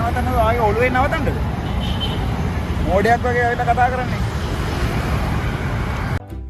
නවතන්න ආගේ ඔළුවෙන් නවතන්නද මෝඩයක් වගේ ඇවිල්ලා කතා කරන්නේ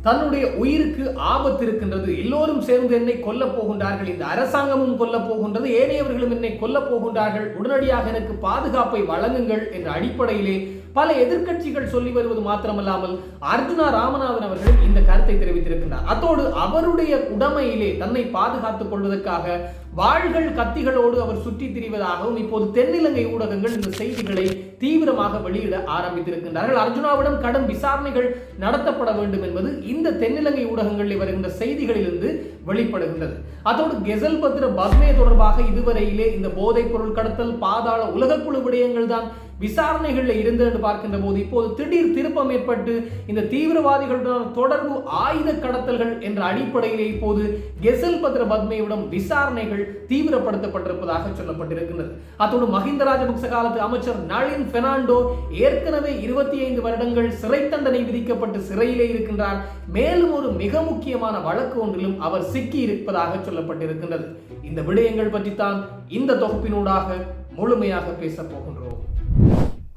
தன்னுடைய உயிருக்கு ஆபத்து இருக்கின்றது எல்லோரும் சேர்ந்து என்னை கொல்ல போகின்றார்கள் இந்த அரசாங்கமும் கொல்ல போகின்றது ஏனையவர்களும் என்னை கொல்ல போகின்றார்கள் உடனடியாக எனக்கு பாதுகாப்பை வழங்குங்கள் என்ற அடிப்படையிலே பல எதிர்க்கட்சிகள் சொல்லி வருவது மாத்திரமல்லாமல் அர்ஜுனா ராமநாதன் அவர்கள் இந்த கருத்தை தெரிவித்திருக்கின்றார். அத்தோடு அவருடைய உடைமையிலே தன்னை பாதுகாத்துக் கொள்வதற்காக வாள்கள் கத்திகளோடு அவர் சுற்றி திரிவதாகவும் இப்போது தென்னிலங்கை ஊடகங்கள் இந்த செய்திகளை தீவிரமாக வெளியிட ஆரம்பித்திருக்கின்றார்கள். அர்ஜுனாவிடம் கடும் விசாரணைகள் நடத்தப்பட வேண்டும் என்பது இந்த தென்னிலங்கை ஊடகங்களில் வருகின்ற செய்திகளிலிருந்து வெளிப்படுகின்றது. அதோடு கெசல் பத்ர பஸ்மே தொடர்பாக இதுவரையிலே இந்த போதைப் பொருள் கடத்தல் பாதாள உலகக்குழு விடயங்கள் தான் விசாரணைகளில் இருந்தது என்று பார்க்கின்ற போது இப்போது திடீர் திருப்பம் ஏற்பட்டு இந்த தீவிரவாதிகளுடன் தொடர்பு ஆயுத கடத்தல்கள் என்ற அடிப்படையிலே இப்போது கெசல் பத்ர பத்மையுடன் விசாரணைகள் தீவிரப்படுத்தப்பட்டிருப்பதாக சொல்லப்பட்டிருக்கின்றது. அத்தோடு மஹிந்த ராஜபக்ச காலத்து அமைச்சர் நளின் பெர்னாண்டோ ஏற்கனவே இருபத்தி ஐந்து வருடங்கள் சிறை தண்டனை விதிக்கப்பட்டு சிறையிலே இருக்கின்றார். மேலும் ஒரு மிக முக்கியமான வழக்கு ஒன்றிலும் அவர் சிக்கி இருப்பதாக சொல்லப்பட்டிருக்கின்றது. இந்த விடயங்கள் பற்றித்தான் இந்த தொகுப்பினூடாக முழுமையாக பேசப் போகின்றோம்.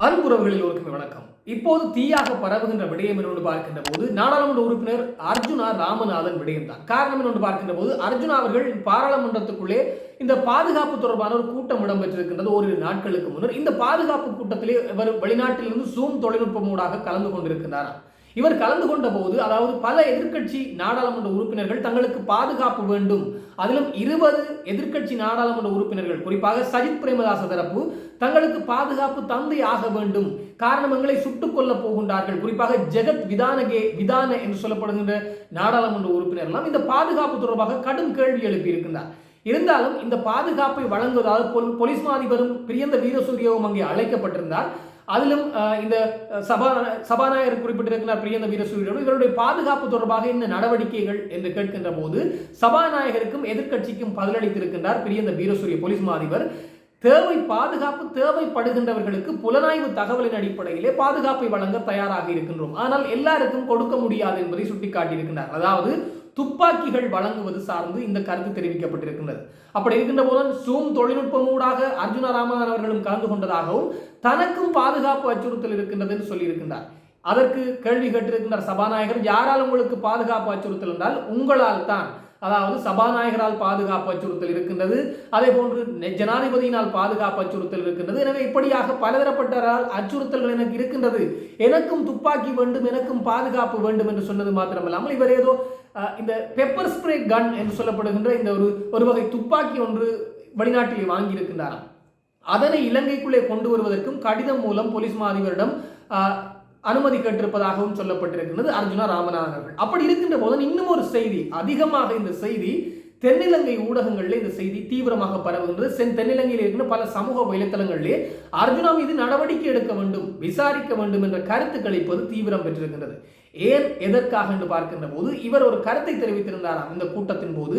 அன்புறவுகளில் ஒருக்குமே வணக்கம். இப்போது தீயாக பரவுகின்ற விடயம் என்னொன்று பார்க்கின்ற போது நாடாளுமன்ற உறுப்பினர் அர்ஜுனா ராமநாதன் விடயம் தான். காரணம் என்னொன்று பார்க்கின்ற போது அர்ஜுனா அவர்கள் பாராளுமன்றத்துக்குள்ளே இந்த பாதுகாப்பு தொடர்பான ஒரு கூட்டம் இடம்பெற்றிருக்கின்றது ஓரிரு நாட்களுக்கு முன்னர். இந்த பாதுகாப்பு கூட்டத்திலே இவர் வெளிநாட்டிலிருந்து ஜூம் தொழில்நுட்பம் ஊடாக கலந்து கொண்டிருக்கின்றாராம். இவர் கலந்து கொண்ட போது அதாவது பல எதிர்க்கட்சி நாடாளுமன்ற உறுப்பினர்கள் தங்களுக்கு பாதுகாப்பு வேண்டும். அதிலும் இருபது எதிர்க்கட்சி நாடாளுமன்ற உறுப்பினர்கள் குறிப்பாக சஜித் பிரேமதாச தரப்பு தங்களுக்கு பாதுகாப்பு தந்தை ஆக வேண்டும். காரணம் எங்களை சுட்டுக் கொள்ள போகின்றார்கள். குறிப்பாக ஜெகத் விதானகே விதான என்று சொல்லப்படுகின்ற நாடாளுமன்ற உறுப்பினர்லாம் இந்த பாதுகாப்பு தொடர்பாக கடும் கேள்வி எழுப்பியிருக்கின்றார். இருந்தாலும் இந்த பாதுகாப்பை வழங்குவதால் பொல்- போலீஸ் மாதிபரும் பிரியந்த வீரசூரியவும் அங்கே அழைக்கப்பட்டிருந்தார். அதிலும் இந்த சபா சபாநாயகர் குறிப்பிட்டிருக்கிறார் பிரியந்த வீரசூரியனும் இவருடைய பாதுகாப்பு தொடர்பாக இந்த நடவடிக்கைகள் என்று கேட்கின்ற போது சபாநாயகருக்கும் எதிர்க்கட்சிக்கும் பதிலளித்திருக்கின்றார் பிரியந்த வீரசூரிய போலீஸ் மாதிபர். தேவை பாதுகாப்பு தேவைப்படுகின்றவர்களுக்கு புலனாய்வு தகவலின் அடிப்படையிலே பாதுகாப்பை வழங்க தயாராக இருக்கின்றோம். ஆனால் எல்லாருக்கும் கொடுக்க முடியாது என்பதை சுட்டிக்காட்டியிருக்கின்றார். அதாவது துப்பாக்கிகள் வழங்குவது சார்ந்து இந்த கருத்து தெரிவிக்கப்பட்டிருக்கின்றது. அப்படி இருக்கின்ற போது சூம் தொழில்நுட்பம் ஊடாக அர்ஜுன ராமநாதன் அவர்களும் கலந்து கொண்டதாகவும் தனக்கும் பாதுகாப்பு அச்சுறுத்தல் இருக்கின்றது என்று சொல்லியிருக்கின்றார். அதற்கு கேள்வி கேட்டிருக்கின்றார் சபாநாயகர் யாரால் உங்களுக்கு பாதுகாப்பு அச்சுறுத்தல் என்றால் உங்களால் தான். அதாவது சபாநாயகரால் பாதுகாப்பு அச்சுறுத்தல் இருக்கின்றது அதே போன்று ஜனாதிபதியினால் பாதுகாப்பு அச்சுறுத்தல் இருக்கின்றது. எனவே இப்படியாக பலதரப்பட்டவரால் அச்சுறுத்தல்கள் எனக்கு இருக்கின்றது. எனக்கும் துப்பாக்கி வேண்டும் எனக்கும் பாதுகாப்பு வேண்டும் என்று சொன்னது மாத்திரமல்லாமல் இவர் ஏதோ இந்த பெப்பர் ஸ்ப்ரே கன் என்று சொல்லப்படுகின்ற இந்த ஒரு ஒரு வகை துப்பாக்கி ஒன்று வெளிநாட்டில் வாங்கியிருக்கின்றாராம். அதனை இலங்கைக்குள்ளே கொண்டு வருவதற்கும் கடிதம் மூலம் போலீஸ் மா அதிபரிடம் அனுமதி கேட்டிருப்பதாகவும் சொல்லப்பட்டிருக்கின்றது அர்ஜுனா ராமநாதன் அவர்கள் அப்படி இருக்கின்ற போது இன்னும் ஒரு செய்தி அதிகமாக இந்த செய்தி தென்னிலங்கை ஊடகங்களில் இந்த செய்தி தீவிரமாக பரவுகின்றது. சென் தென்னிலங்கையில் இருக்கின்ற பல சமூக வலைத்தளங்களிலே அர்ஜுனா மீது நடவடிக்கை எடுக்க வேண்டும் விசாரிக்க வேண்டும் என்ற கருத்துக்களை இப்போது தீவிரம் பெற்றிருக்கின்றது. ஏன் எதற்காக என்று பார்க்கின்ற போது இவர் ஒரு கருத்தை தெரிவித்திருந்தாராம். இந்த கூட்டத்தின் போது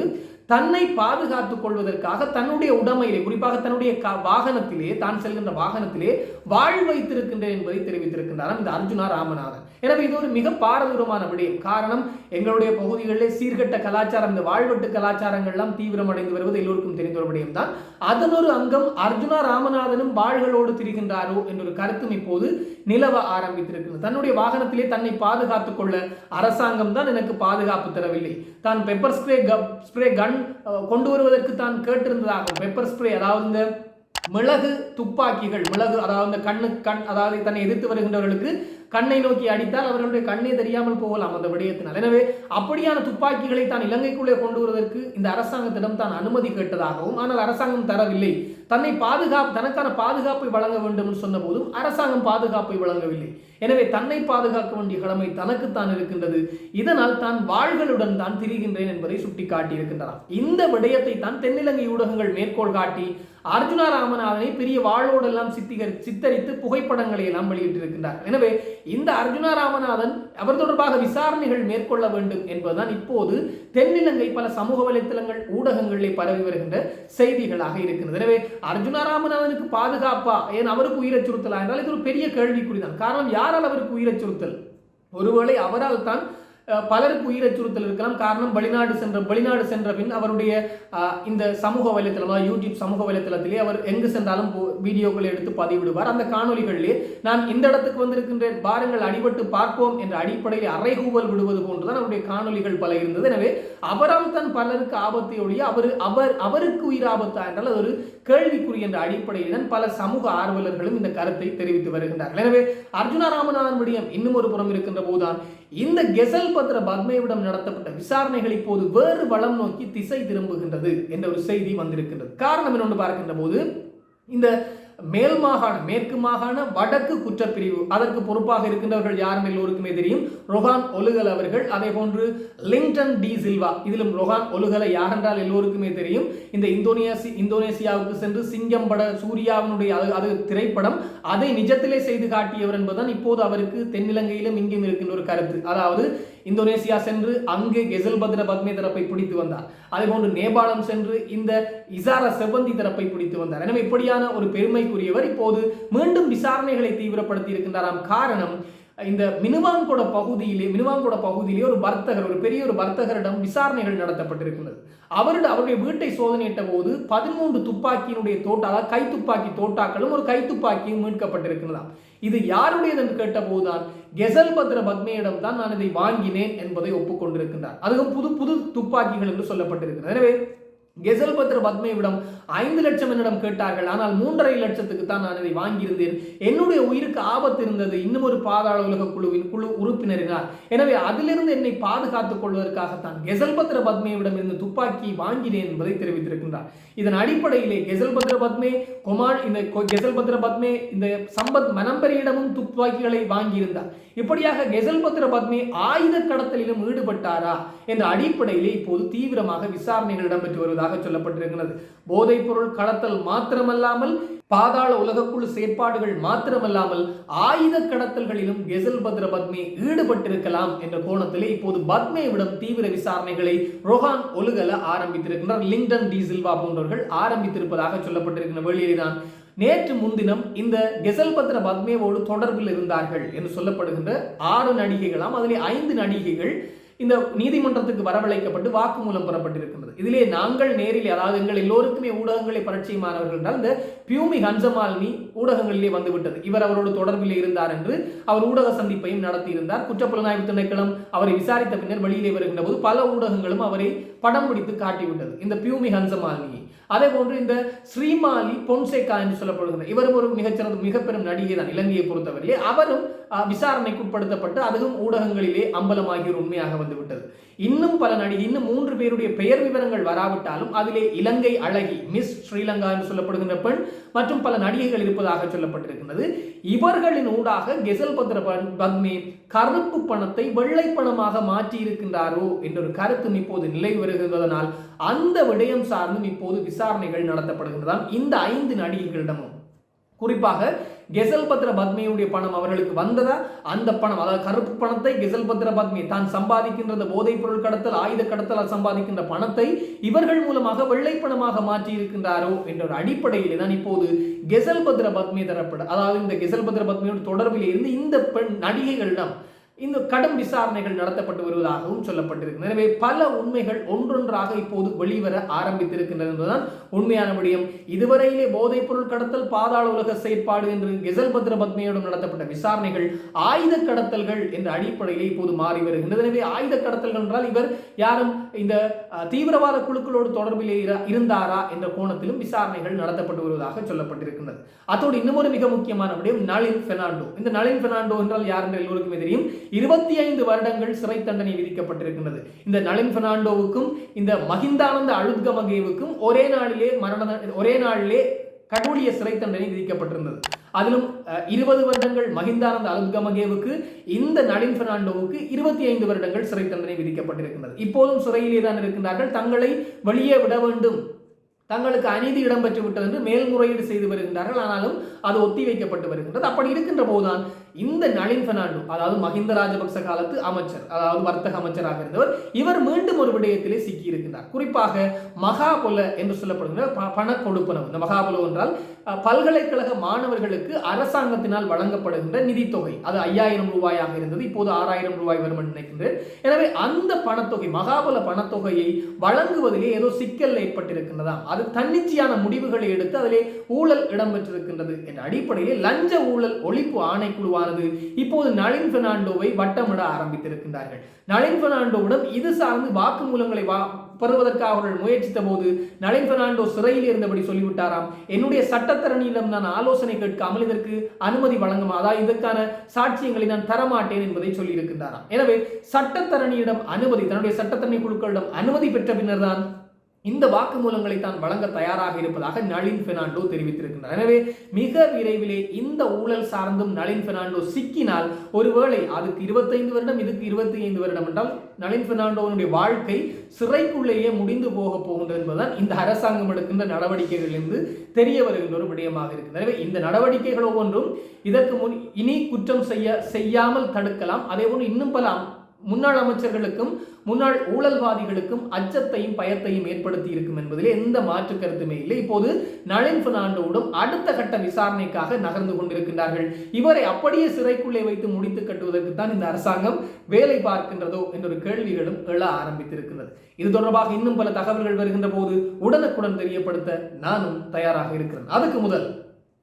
தன்னை பாதுகாத்துக் கொள்வதற்காக தன்னுடைய உடமையிலே குறிப்பாக தன்னுடைய வாகனத்திலே தான் செல்கின்ற வாகனத்திலே வாழ் வைத்திருக்கின்றேன் என்பதை தெரிவித்திருக்கின்றாராம் இந்த அர்ஜுனா ராமநாதன். எனவே இது ஒரு மிக பாரதூரமான விடயம். காரணம் எங்களுடைய பகுதிகளிலே சீர்கெட்ட கலாச்சாரம் இந்த வாழ்வெட்டு கலாச்சாரங்கள்லாம் தீவிரமடைந்து வருவது எல்லோருக்கும் தெரிந்த ஒரு விடயம் தான் அதன் ஒரு அங்கம் அர்ஜுனா ராமநாதனும் வாழ்களோடு திரிகின்றாரோ என்ற ஒரு கருத்தும் இப்போது நிலவ ஆரம்பித்திருக்கிறது. தன்னுடைய வாகனத்திலே தன்னை பாதுகாத்துக் கொள்ள அரசாங்கம் தான் எனக்கு பாதுகாப்பு தரவில்லை. தான் பெப்பர் ஸ்ப்ரே ஸ்ப்ரே கன் கொண்டு வருவதற்கு தான் கேட்டிருந்ததாகவும் பெப்பர் ஸ்ப்ரே அதாவது இந்த மிளகு துப்பாக்கிகள் மிளகு அதாவது இந்த கண்ணு கண் அதாவது தன்னை எதிர்த்து வருகின்றவர்களுக்கு கண்ணை நோக்கி அடித்தால் அவர்களுடைய கண்ணே தெரியாமல் போகலாம் அந்த விடயத்தினால். எனவே அப்படியான துப்பாக்கிகளை தான் இலங்கைக்குள்ளே கொண்டு வருவதற்கு இந்த அரசாங்கத்திடம் தான் அனுமதி கேட்டதாகவும் ஆனால் அரசாங்கம் தரவில்லை. தன்னை பாதுகாப்பு தனக்கான பாதுகாப்பை வழங்க வேண்டும் என்று சொன்ன போதும் அரசாங்கம் பாதுகாப்பை வழங்கவில்லை. எனவே தன்னை பாதுகாக்க வேண்டிய கடமை தனக்குத்தான் இருக்கின்றது. இதனால் தான் வாள்களுடன் தான் திரிகின்றேன் என்பதை சுட்டிக்காட்டி இருக்கின்றார் இந்த விடயத்தை தான் தென்னிலங்கை ஊடகங்கள் மேற்கோள் காட்டி அர்ஜுனா ராமநாதனை பெரிய வாளோடெல்லாம் சித்திகரி சித்தரித்து புகைப்படங்களை எல்லாம் வெளியிட்டிருக்கின்றார். எனவே இந்த அர்ஜுனா ராமநாதன் அவர் தொடர்பாக விசாரணைகள் மேற்கொள்ள வேண்டும் என்பதுதான் இப்போது தென்னிலங்கை பல சமூக வலைத்தளங்கள் ஊடகங்களிலே பரவி வருகின்ற செய்திகளாக இருக்கின்றது எனவே அர்ஜுனா ராமநாதனுக்கு பாதுகாப்பா? ஏன் அவருக்கு உயிரச்சுறுத்தலா என்றால் இது ஒரு பெரிய கேள்விக்குறிதான். காரணம் யாரால் அவருக்கு உயிரச்சுறுத்தல் ஒருவேளை அவரால் தான் பலருக்கு உயிர் அச்சுறுத்தல் இருக்கலாம். காரணம் வெளிநாடு சென்ற வெளிநாடு சென்ற பின் அவருடைய இந்த சமூக வலைத்தளம் யூடியூப் சமூக வலைத்தளத்திலே அவர் எங்கு சென்றாலும் போ- வீடியோக்களை எடுத்து பதிவிடுவார். அந்த காணொலிகளிலே நான் இந்த இடத்துக்கு வந்திருக்கின்றேன். பாருங்கள் அடிபட்டு பார்ப்போம் என்ற அடிப்படையில் அறைகூவல் விடுவது போன்றுதான் அவருடைய காணொளிகள் பல இருந்தது. எனவே அவரால் தான் பலருக்கு ஆபத்தை ஒழிய அவர் அவர் அவருக்கு உயிர் ஆபத்தா என்றால் அது ஒரு கேள்விக்குறி என்ற அடிப்படையில் தான் பல சமூக ஆர்வலர்களும் இந்த கருத்தை தெரிவித்து வருகின்றார்கள். எனவே அர்ஜுனா ராமநாதன் விடயம் இன்னும் ஒரு புறம் இருக்கின்ற போதுதான் இந்த கெசல் பத்திர பத்மேவிடம் நடத்தப்பட்ட விசாரணைகள் இப்போது வேறு வளம் நோக்கி திசை திரும்புகின்றது என்ற ஒரு செய்தி வந்திருக்கின்றது. காரணம் என்னொன்று பார்க்கின்ற போது இந்த மேல் மாகாண மேற்கு மாகாண வடக்கு குற்றப்பிரிவு அதற்கு பொறுப்பாக இருக்கின்றவர்கள் யாரும் எல்லோருக்குமே தெரியும். ரொஹான் ஒலுகல் அவர்கள் அதே போன்று லிங்டன் டி சில்வா இதிலும் ரொஹான் ஒலுகலை யாரென்றால் எல்லோருக்குமே தெரியும். இந்த இந்தோனேசி இந்தோனேசியாவுக்கு சென்று சிங்கம் பட சூர்யாவினுடைய அது அது திரைப்படம் அதை நிஜத்திலே செய்து காட்டியவர் என்பதுதான் இப்போது அவருக்கு தென்னிலங்கையிலும் இங்கும் இருக்கின்ற ஒரு கருத்து. அதாவது இந்தோனேசியா சென்று அங்கு கெசல் பத்ர பத்மே தரப்பை பிடித்து வந்தார். அதே போன்று நேபாளம் சென்று இந்த இசார செவ்வந்தி தரப்பை பிடித்து வந்தார். எனவே இப்படியான ஒரு பெருமைக்குரியவர் இப்போது மீண்டும் விசாரணைகளை தீவிரப்படுத்தி இருக்கின்றாராம். காரணம் இந்த மினுவாங்கோட பகுதியிலே மினுவாங்கோட பகுதியிலே ஒரு வர்த்தகர் ஒரு பெரிய ஒரு வர்த்தகரிடம் விசாரணைகள் நடத்தப்பட்டிருக்கிறது அவருடைய அவருடைய வீட்டை சோதனையிட்ட போது பதிமூன்று துப்பாக்கியினுடைய தோட்டா கைத்துப்பாக்கி கை துப்பாக்கி தோட்டாக்களும் ஒரு கை துப்பாக்கியும் மீட்கப்பட்டிருக்கிறதாம் இது யாருடையது என்று கேட்டபோதுதான் கெசல் பத்ர பத்மையிடம் தான் நான் இதை வாங்கினேன் என்பதை ஒப்புக்கொண்டிருக்கின்றார். அதுவும் புது புது துப்பாக்கிகள் என்று சொல்லப்பட்டிருக்கிறது. எனவே கெசல் பத்ர பத்மேவிடம் ஐந்து லட்சம் என்னிடம் கேட்டார்கள். ஆனால் மூன்றரை லட்சத்துக்கு தான் நான் இதை வாங்கியிருந்தேன். என்னுடைய உயிருக்கு ஆபத்து இருந்தது. இன்னும் ஒரு பாதாள உலக குழுவின் குழு உறுப்பினரினார் எனவே அதிலிருந்து என்னை பாதுகாத்துக் கொள்வதற்காகத்தான் கெசல் பத்ர பத்மேவிடம் இருந்து துப்பாக்கி வாங்கினேன் என்பதை தெரிவித்திருக்கின்றார். இதன் அடிப்படையிலே கெசல் பத்ர பத்மே குமார் இந்த கொ- கெசல் பத்ர பத்மே இந்த சம்பத் மனம்பரியிடமும் துப்பாக்கிகளை வாங்கியிருந்தார். இப்படியாக கெசல் பத்ர பத்மே ஆயுத கடத்தலிலும் ஈடுபட்டாரா? என்ற அடிப்படையிலே இப்போது தீவிரமாக விசாரணைகள் இடம்பெற்று வருவதாக சொல்லப்பட்டிருக்கிறது. போதைப் பொருள் கடத்தல் மாத்திரமல்லாமல் பாதாள உலகக்குழு செயற்பாடுகள் மாத்திரமல்லாமல் ஆயுத கடத்தல்களிலும் கெசல் பத்ர பத்மே ஈடுபட்டிருக்கலாம் என்ற கோணத்திலே இப்போது பத்மேவிடம் தீவிர விசாரணைகளை ரொஹான் ஒலுகல ஆரம்பித்திருக்கின்றார். லிங்டன் டி சில்வா போன்றவர்கள் ஆரம்பித்திருப்பதாக சொல்லப்பட்டிருக்கிற வேளையில்தான் நேற்று முன்தினம் இந்த கெசல் பத்ர பத்மேவோடு தொடர்பில் இருந்தார்கள் என்று சொல்லப்படுகின்ற ஆறு நடிகைகளாம் அதிலே ஐந்து நடிகைகள் இந்த நீதிமன்றத்துக்கு வரவழைக்கப்பட்டு வாக்குமூலம் பெறப்பட்டிருக்கின்றது. இதிலே நாங்கள் நேரில் அதாவது எங்கள் எல்லோருக்குமே ஊடகங்களை பரிச்சயமானவர்கள் என்றால் இந்த பியூமி ஹன்சமால்னி ஊடகங்களிலே வந்துவிட்டது. இவர் அவரோடு தொடர்பில் இருந்தார் என்று அவர் ஊடக சந்திப்பையும் நடத்தியிருந்தார். குற்றப்புலனாய்வு திணைக்களம் அவரை விசாரித்த பின்னர் வெளியிலே வருகின்ற போது பல ஊடகங்களும் அவரை படம் பிடித்து காட்டிவிட்டது. இந்த பியூமி ஹன்சமாலினியை அதே போன்று இந்த ஸ்ரீமாலி பொன்சேகா என்று சொல்லப்படுகிற இவரும் ஒரு மிகச்சிறந்த மிக பெரும் நடிகை தான் இலங்கையை பொறுத்தவரையிலே. அவரும் அஹ், அதுவும் ஊடகங்களிலே அம்பலமாகி உண்மையாக வந்துவிட்டது. இன்னும் பல நடிகை இன்னும் மூன்று பேருடைய பெயர் விவரங்கள் வராவிட்டாலும் அதிலே இலங்கை அழகி மிஸ் ஸ்ரீலங்கா என்று சொல்லப்படுகின்ற பெண் மற்றும் பல நடிகைகள் இருப்பதாக சொல்லப்பட்டிருக்கிறது இவர்களின் ஊடாக கெசல் பத்ர ப- பத்மே கருப்பு பணத்தை வெள்ளை பணமாக மாற்றி இருக்கின்றாரோ என்ற ஒரு கருத்தும் இப்போது நிலை வருகின்றதனால் அந்த விடயம் சார்ந்தும் இப்போது விசாரணைகள் நடத்தப்படுகின்றதாம். இந்த ஐந்து நடிகைகளிடமும். குறிப்பாக கெசல் பத்ர பத்மியுடைய பணம் அவர்களுக்கு வந்ததா? அந்த பணம் அதாவது கருப்பு பணத்தை கெசல் பத்ர பத்மி தான் சம்பாதிக்கின்ற போதைப் பொருள் கடத்தல் ஆயுத கடத்தலால் சம்பாதிக்கின்ற பணத்தை இவர்கள் மூலமாக வெள்ளை பணமாக மாற்றி இருக்கின்றாரோ என்ற ஒரு அடிப்படையில் தான் இப்போது கெசல் பத்ர பத்மி தரப்பட அதாவது இந்த கெசல் பத்ர பத்மியோட தொடர்பில் இருந்து இந்த பெண் நடிகைகளிடம் இந்த கடும் விசாரணைகள் நடத்தப்பட்டு வருவதாகவும் சொல்லப்பட்டிருக்கிறது எனவே பல உண்மைகள் ஒன்றொன்றாக இப்போது வெளிவர ஆரம்பித்திருக்கின்றது என்பதுதான் உண்மையான விடயம். இதுவரையிலே போதைப் பொருள் கடத்தல் பாதாள உலக செயற்பாடு என்று கெசல் பத்ர பத்மையோடும் நடத்தப்பட்ட விசாரணைகள் ஆயுத கடத்தல்கள் என்ற அடிப்படையில் இப்போது மாறி வருகின்றது. எனவே ஆயுத கடத்தல்கள் என்றால் இவர் யாரும் இந்த தீவிரவாத குழுக்களோடு தொடர்பிலே இருந்தாரா என்ற கோணத்திலும் விசாரணைகள் நடத்தப்பட்டு வருவதாக சொல்லப்பட்டிருக்கின்றது. அதோடு இன்னும் மிக முக்கியமான விடயம் நளின் பெர்னாண்டோ. இந்த நளின் பெர்னாண்டோ என்றால் யார் என்று எல்லோருக்குமே தெரியும். இருபத்தி ஐந்து வருடங்கள் சிறை தண்டனை விதிக்கப்பட்டிருக்கின்றது. இந்த நளின் பெர்னாண்டோவுக்கும் இந்த மகிந்தானந்த அழுத்கமகேவுக்கும் ஒரே நாளிலே மரண ஒரே நாளிலே கடவுளிய சிறை தண்டனை விதிக்கப்பட்டிருந்தது. அதிலும் இருபது வருடங்கள் மகிந்தானந்த அலுத்கமகேவுக்கு இந்த நளின் பெர்னாண்டோவுக்கு இருபத்தி ஐந்து வருடங்கள் சிறை தண்டனை விதிக்கப்பட்டிருக்கின்றது. இப்போதும் சிறையிலே தான் இருக்கின்றார்கள். தங்களை வெளியே விட வேண்டும். தங்களுக்கு அநீதி இடம்பெற்று விட்டது என்று மேல்முறையீடு செய்து வருகின்றார்கள். ஆனாலும் அது ஒத்திவைக்கப்பட்டு வருகின்றது. அப்படி இருக்கின்ற போதுதான் இந்த நளின் பெர்னாண்டோ அதாவது மஹிந்த ராஜபக்ச காலத்து அமைச்சர் அதாவது வர்த்தக அமைச்சராக இருந்தவர் இவர் மீண்டும் ஒரு விடயத்திலே சிக்கி இருக்கின்றார் குறிப்பாக மகாபொல என்று சொல்லப்படுகிற ப- பண கொடுப்பனவு இந்த மகாபுல என்றால் பல்கலைக்கழக மாணவர்களுக்கு அரசாங்கத்தினால் வழங்கப்படுகின்ற நிதித்தொகை. அது ஐயாயிரம் ரூபாயாக இருந்தது. இப்போது ஆறாயிரம் ரூபாய் வரும் என்று நினைக்கின்றேன். எனவே அந்த பணத்தொகை மகாபல பணத்தொகையை வழங்குவதிலே ஏதோ சிக்கல் ஏற்பட்டிருக்கின்றதாம். அது தன்னிச்சையான முடிவுகளை எடுத்து அதிலே ஊழல் இடம்பெற்றிருக்கின்றது. என்ற அடிப்படையில் லஞ்ச ஊழல் ஒழிப்பு ஆணைக்குழுவானது இப்போது நளின் பெர்னாண்டோவை வட்டமிட ஆரம்பித்திருக்கின்றார்கள். நளின் பெர்னாண்டோவிடம் இது சார்ந்து வாக்குமூலங்களை வா பெறுவதற்காக அவர்கள் முயற்சித்த போது நளின் பெர்னாண்டோ சிறையில் இருந்தபடி சொல்லிவிட்டாராம். என்னுடைய சட்டத்தரணியிடம் நான் ஆலோசனை கேட்காமல் இதற்கு அனுமதி வழங்குமா அதாவது இதற்கான சாட்சியங்களை நான் தரமாட்டேன் என்பதை சொல்லியிருக்கின்றாராம். எனவே சட்டத்தரணியிடம் அனுமதி தன்னுடைய சட்டத்தரணி குழுக்களிடம் அனுமதி பெற்ற பின்னர் தான் இந்த வாக்குமூலங்களை தான் வழங்க தயாராக இருப்பதாக நளின் பெர்னாண்டோ தெரிவித்திருக்கின்றார். எனவே மிக விரைவிலே இந்த ஊழல் சார்ந்தும் நளின் பெர்னாண்டோ சிக்கினால் ஒருவேளை அதுக்கு இருபத்தைந்து வருடம் இதுக்கு இருபத்தி ஐந்து வருடம் என்றால் நளின் பெர்னாண்டோனுடைய வாழ்க்கை சிறைக்குள்ளேயே முடிந்து போக போகின்றது என்பதுதான் இந்த அரசாங்கம் எடுக்கின்ற நடவடிக்கைகளிலிருந்து தெரிய வருகின்ற ஒரு விடயமாக இருக்கிறது எனவே இந்த நடவடிக்கைகள் ஒவ்வொன்றும் இதற்கு முன் இனி குற்றம் செய்ய செய்யாமல் தடுக்கலாம். அதே போன்று இன்னும் பல முன்னாள் அமைச்சர்களுக்கும் முன்னாள் ஊழல்வாதிகளுக்கும் அச்சத்தையும் பயத்தையும் ஏற்படுத்தி இருக்கும் என்பதில் எந்த மாற்று கருத்துமே இல்லை. இப்போது நளின் பெர்னாண்டோவிடம் அடுத்த கட்ட விசாரணைக்காக நகர்ந்து கொண்டிருக்கின்றார்கள். இவரை அப்படியே சிறைக்குள்ளே வைத்து முடித்து கட்டுவதற்கு தான் இந்த அரசாங்கம் வேலை பார்க்கின்றதோ என்ற ஒரு கேள்விகளும் எழ ஆரம்பித்திருக்கிறது இது தொடர்பாக இன்னும் பல தகவல்கள் வருகின்ற போது உடனுக்குடன் தெரியப்படுத்த நானும் தயாராக இருக்கிறேன். அதுக்கு முதல்